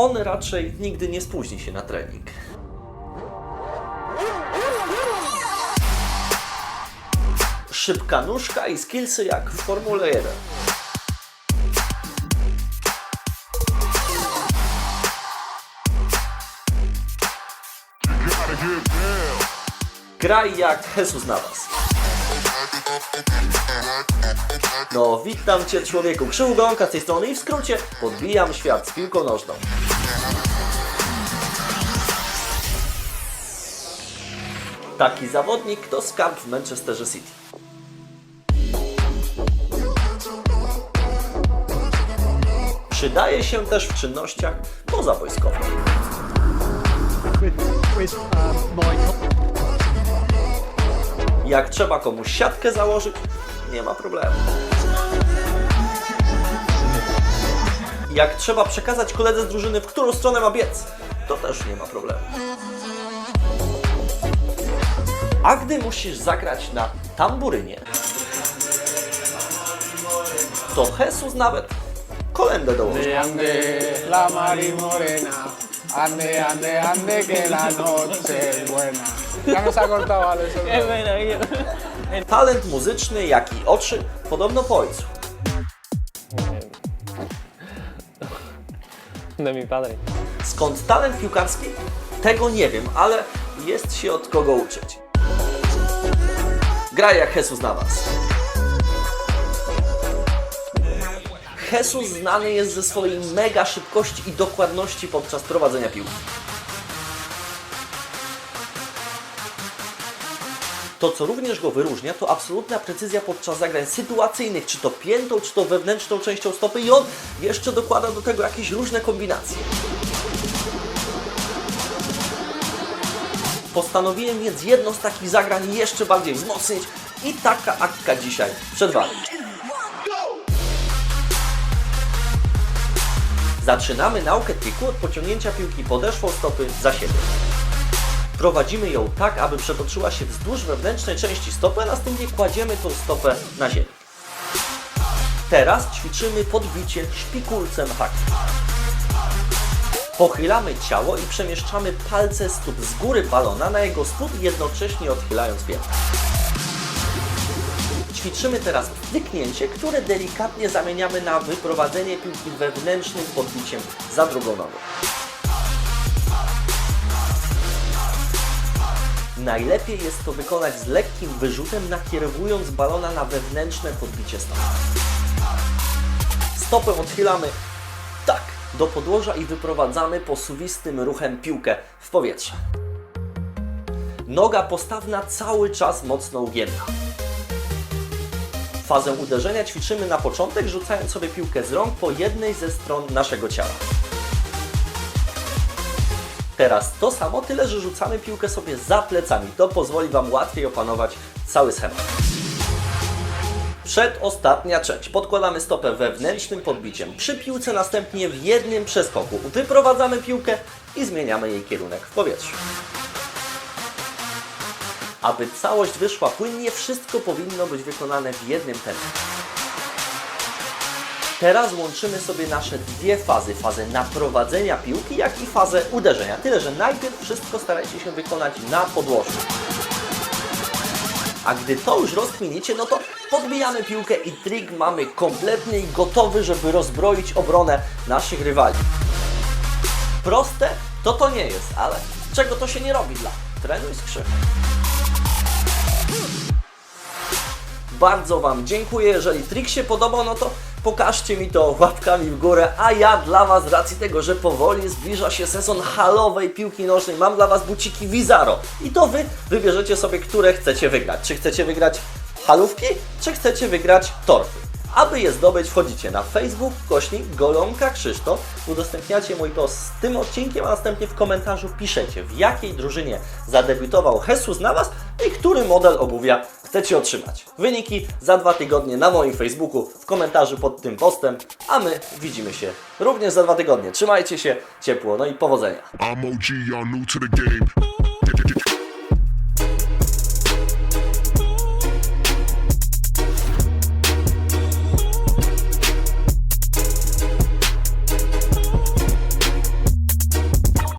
on raczej nigdy nie spóźni się na trening. Szybka nóżka i skillsy jak w Formule 1. Graj jak Jesus Navas. No, witam Cię człowieku. Krzył Gonka z tej strony i w skrócie podbijam świat z piłką nożną. Taki zawodnik to skarb w Manchesterze City. Przydaje się też w czynnościach pozawojskowych. Jak trzeba komuś siatkę założyć, nie ma problemu. Jak trzeba przekazać koledze z drużyny, w którą stronę ma biec, to też nie ma problemu. A gdy musisz zagrać na tamburynie, to Jesus nawet kolendę dołoży. Ande, ande, la mari morena. Ande, ande, ande, que la noche es buena. Ya nos ha cortado, ale eso. Talent muzyczny, jak i oczy, podobno po ojcu. De mi. Skąd talent piłkarski? Tego nie wiem, ale jest się od kogo uczyć. Graj jak Jesus na was. Jesus znany jest ze swojej mega szybkości i dokładności podczas prowadzenia piłki. To, co również go wyróżnia, to absolutna precyzja podczas zagrań sytuacyjnych, czy to piętą, czy to wewnętrzną częścią stopy i on jeszcze dokłada do tego jakieś różne kombinacje. Postanowiłem więc jedno z takich zagrań jeszcze bardziej wzmocnić i taka aktka dzisiaj przed Wami. Zaczynamy naukę triku od pociągnięcia piłki podeszwą stopy za siebie. Prowadzimy ją tak, aby przetoczyła się wzdłuż wewnętrznej części stopy, a następnie kładziemy tą stopę na ziemię. Teraz ćwiczymy podbicie szpikulcem haki. Pochylamy ciało i przemieszczamy palce stóp z góry balona na jego spód, jednocześnie odchylając piętę. Ćwiczymy teraz wtyknięcie, które delikatnie zamieniamy na wyprowadzenie piłki wewnętrznym podbiciem za drugą nogą. Najlepiej jest to wykonać z lekkim wyrzutem, nakierowując balona na wewnętrzne podbicie stopy. Stopę odchylamy tak do podłoża i wyprowadzamy posuwistym ruchem piłkę w powietrze. Noga postawna cały czas mocno ugięta. Fazę uderzenia ćwiczymy na początek, rzucając sobie piłkę z rąk po jednej ze stron naszego ciała. Teraz to samo, tyle że rzucamy piłkę sobie za plecami. To pozwoli Wam łatwiej opanować cały schemat. Przedostatnia część. Podkładamy stopę wewnętrznym podbiciem. Przy piłce następnie w jednym przeskoku wyprowadzamy piłkę i zmieniamy jej kierunek w powietrzu. Aby całość wyszła płynnie, wszystko powinno być wykonane w jednym tempie. Teraz łączymy sobie nasze dwie fazy, fazę naprowadzenia piłki, jak i fazę uderzenia. Tyle, że najpierw wszystko starajcie się wykonać na podłożu. A gdy to już rozkminicie, no to podbijamy piłkę i trik mamy kompletny i gotowy, żeby rozbroić obronę naszych rywali. Proste to to nie jest, ale czego to się nie robi dla trenuj z krzyk. Bardzo Wam dziękuję. Jeżeli trik się podobał, no to pokażcie mi to łapkami w górę. A ja dla Was, z racji tego, że powoli zbliża się sezon halowej piłki nożnej, mam dla Was buciki Vizaro. I to Wy wybierzecie sobie, które chcecie wygrać. Czy chcecie wygrać halówki, czy chcecie wygrać torty. Aby je zdobyć, wchodzicie na Facebook, kośnik Golonka Krzysztof, udostępniacie mój post z tym odcinkiem, a następnie w komentarzu piszecie, w jakiej drużynie zadebiutował Jesus na Was i który model obuwia chcecie otrzymać. Wyniki za dwa tygodnie na moim Facebooku, w komentarzu pod tym postem, a my widzimy się również za dwa tygodnie. Trzymajcie się ciepło, no i powodzenia.